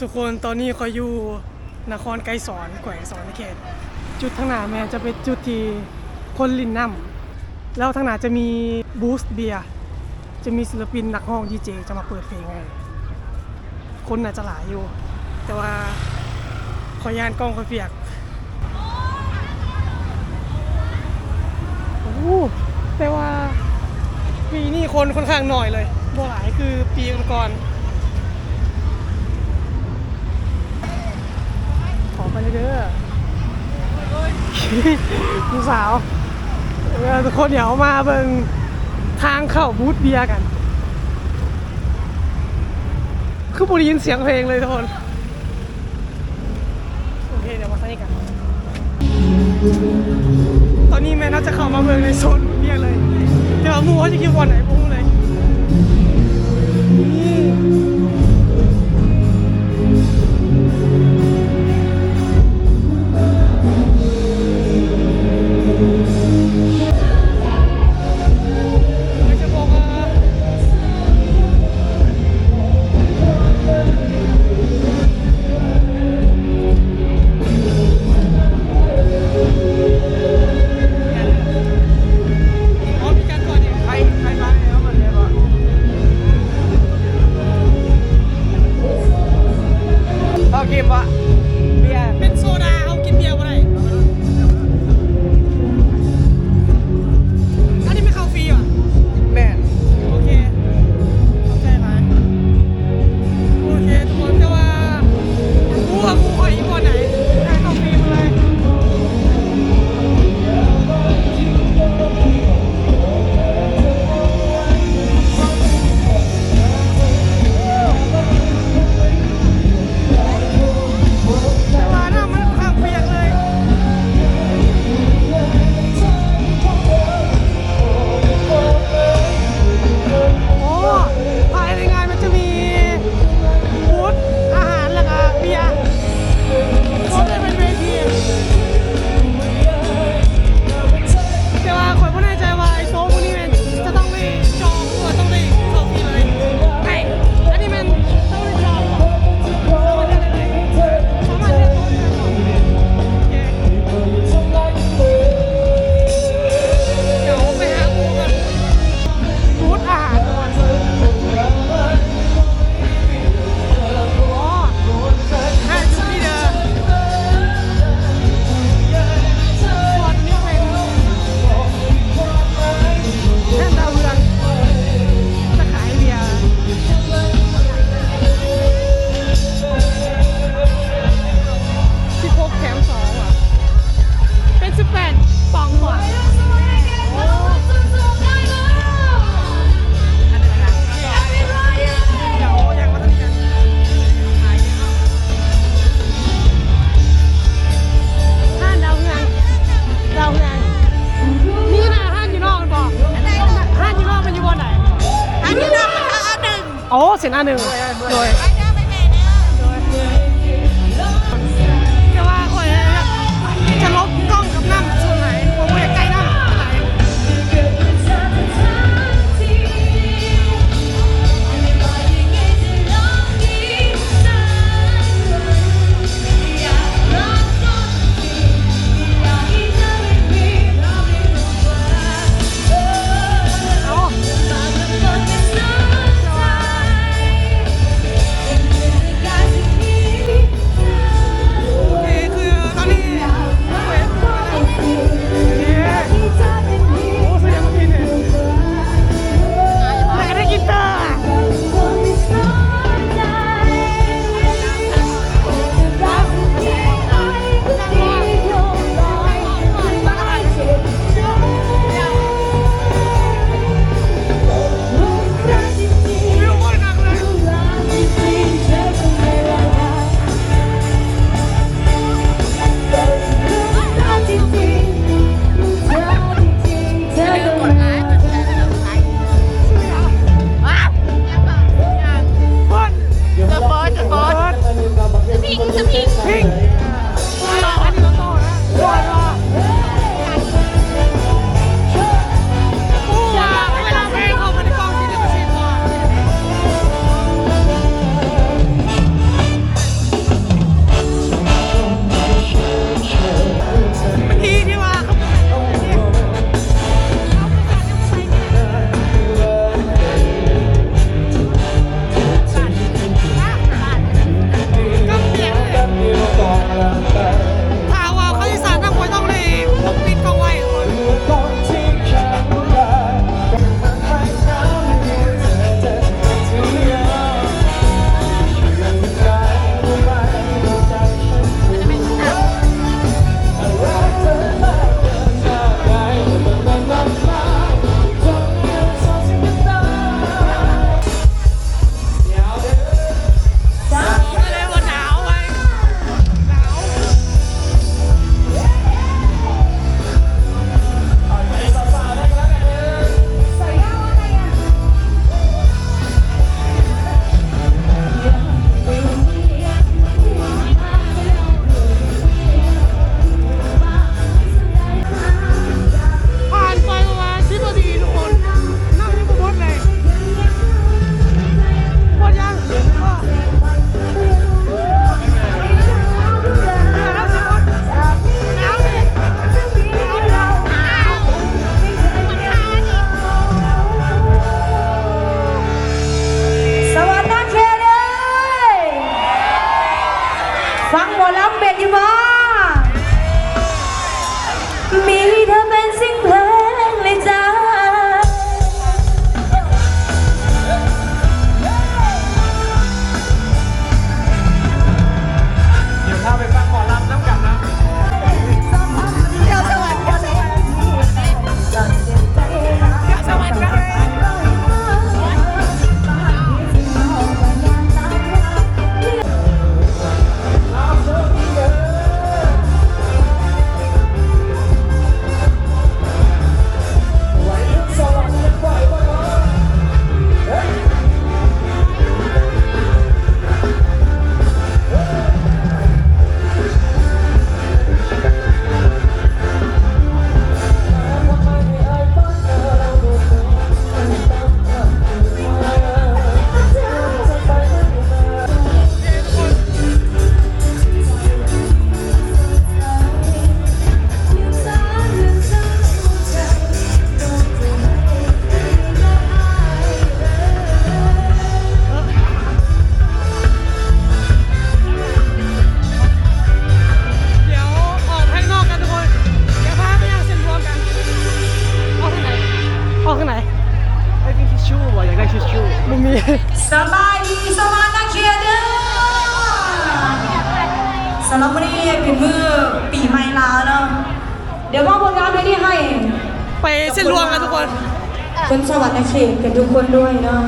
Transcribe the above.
ทุกคนตอนนี้คอยอยู่นครไกรสอนแขวงสอนเขต จุดทางหน้าแม่จะเป็นจุดที่คนลินน้ำแล้วทางหน้าจะมีบูสต์เบียร์จะมีศิลปินนักร้องดีเจจะมาเปิดเพลงให้คนน่าจะหลายอยู่ แต่ว่าขอยานกล้องคอยเปียกโอ้แต่ว่าปีนี้คนค่อนข้างหน่อยเลยบ่หลายคือปีก่อนๆ ขอไป เด้อผู้สาวทุกคนเดี๋ยวมาเบิ่งทางเข้าบูธเบียร์กัน คือบุได้ยินเสียงเพลงเลยทุกคน โอเค เดี๋ยวมาใส่กัน ตอนนี้แม่น่าจะเข้ามาเบิ่งในโซนบูธเบียร์เลย เดี๋ยวาหมูเขาจะกินวันไหนพุ่งเลย โอ้เบายดีสวัสดีเคียเด้อสำหรับวันนี้เป็นมือปีใหม่ลาวเนาะเดี๋ยวมอบผลงานเพลงนี้ให้ไปเส้นรวงกันทุกคนคนสวัสดีเขตกันทุกคนด้วยเนาะ